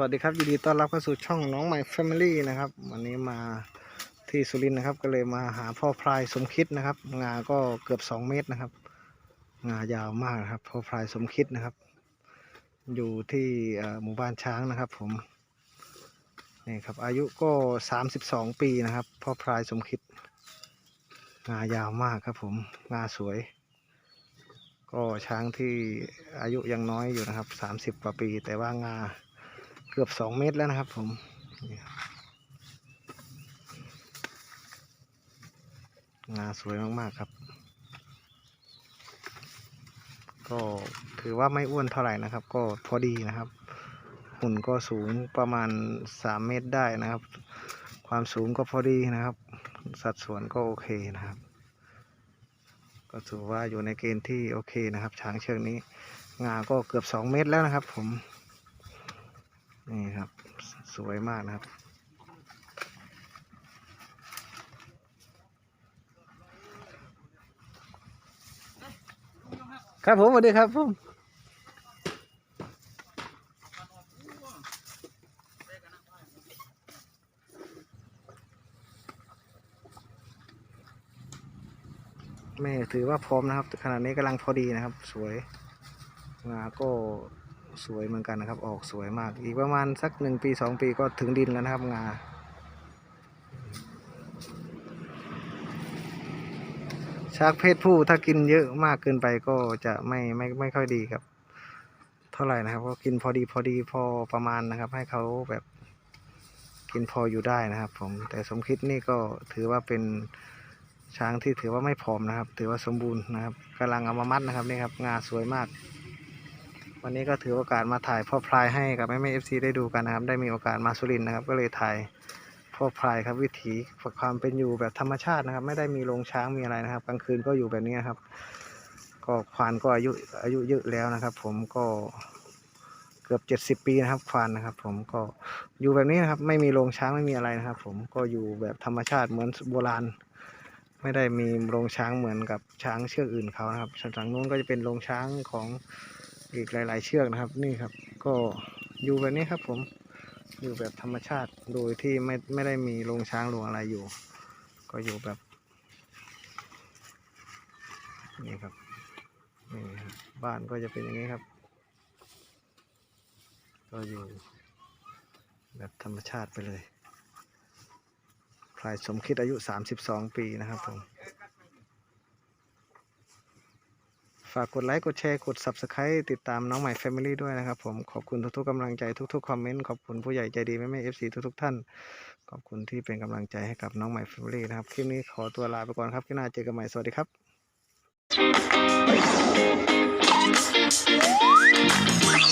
วัสดีครับยินดีต้อนรับเข้าสู่ช่องน้องใหม่แฟมิลี่นะครับวันนี้มาที่สุรินทร์นะครับ ก็เลยมาหาพ่อพลายสมคิดนะครับ งาก็เกือบสองเมตรนะครับ งายาวมากนะครับ พ่อพลายสมคิดนะครับ อยู่ที่หมู่บ้านช้างนะครับผมนี่ครับอายุก็สามสิบสองปีนะครับ พ่อพลายสมคิด งายาวมากครับผมงาสวย ก็ช้างที่อายุยังน้อยอยู่นะครับสามสิบกว่าปีแต่ว่างา กือบสองเมตรแล้วนะครับผมงาสวยมากๆครับ ก็ถือว่าไม่อ้วนเท่าไหร่นะครับ ก็พอดีนะครับหุ่นก็สูงประมาณสามเมตรได้นะครับ ความสูงก็พอดีนะครับ สัดส่วนก็โอเคนะครับ ก็ถือว่าอยู่ในเกณฑ์ที่โอเคนะครับ ช้างเชือกนี้งาก็เกือบสองเมตรแล้วนะครับผม นี่ครับ สวยมากนะครับ ครับผมสวัสดีครับผมแม่ถือว่าพร้อมนะครับขณะนี้กำลังพอดีนะครับ สวยงาก็ สวยเหมือนกันนะครับ ออกสวยมาก อีกประมาณสักหนึ่งปีสองปีก็ถึงดินแล้วนะครับงาช้างเพศผู้ถ้ากินเยอะมากเกินไปก็จะไม่ไม่ไม่ค่อยดีครับ เท่าไหร่นะครับ ก็กินพอดีพอดีพอประมาณนะครับ ให้เขาแบบกินพออยู่ได้นะครับ ผมแต่สมคิดนี่ก็ถือว่าเป็นช้างที่ถือว่าไม่ผอมนะครับ ถือว่าสมบูรณ์นะครับกำลังเอามามัดนะครับนี่ครับงาสวยมาก วันนี้ก็ถือโอกาสมาถ่ายพ่อพลายให้กับแม่แม่เอฟซีได้ดูกันนะครับ ได้มีโอกาสมาสุรินทร์นะครับ ก็เลยถ่ายพ่อพลายครับวิถีความเป็นอยู่แบบธรรมชาตินะครับ ไม่ได้มีโรงช้างมีอะไรนะครับ กลางคืนก็อยู่แบบนี้ครับ ก็ควานก็อายุอายุเยอะแล้วนะครับ ผมก็เกือบเจ็ดสิบปีนะครับควานนะครับ ผมก็อยู่แบบนี้นะครับ ไม่มีโรงช้างไม่มีอะไรนะครับ ผมก็อยู่แบบธรรมชาติเหมือนโบราณไม่ได้มีโรงช้างเหมือนกับช้างเชือกอื่นเขานะครับส่วนทางนู้นก็จะเป็นโรงช้างของ อีกหลาย ๆ เชือกนะครับ นี่ครับ ก็อยู่แบบนี้ครับ ผมอยู่แบบธรรมชาติโดยที่ไม่ไม่ได้มีโรงช้างโรงอะไรอยู่ ก็อยู่แบบนี่ครับนี่ครับบ้านก็จะเป็นอย่างนี้ครับ ก็อยู่แบบธรรมชาติไปเลยพลายสมคิดอายุ 32 ปีนะครับผม ฝากกดไลค์ กดแชร์ กด Subscribe ติดตามน้องใหม่ Family ด้วยนะครับผมขอบคุณทุกๆกำลังใจทุกๆคอมเมนต์ขอบคุณผู้ใหญ่ใจดีแม่แม่เอฟซีทุกๆท่าน ขอบคุณที่เป็นกำลังใจให้กับน้องใหม่ Family นะครับ คลิปนี้ขอตัวลาไปก่อนครับคลิปหน้าเจอกันใหม่ สวัสดีครับ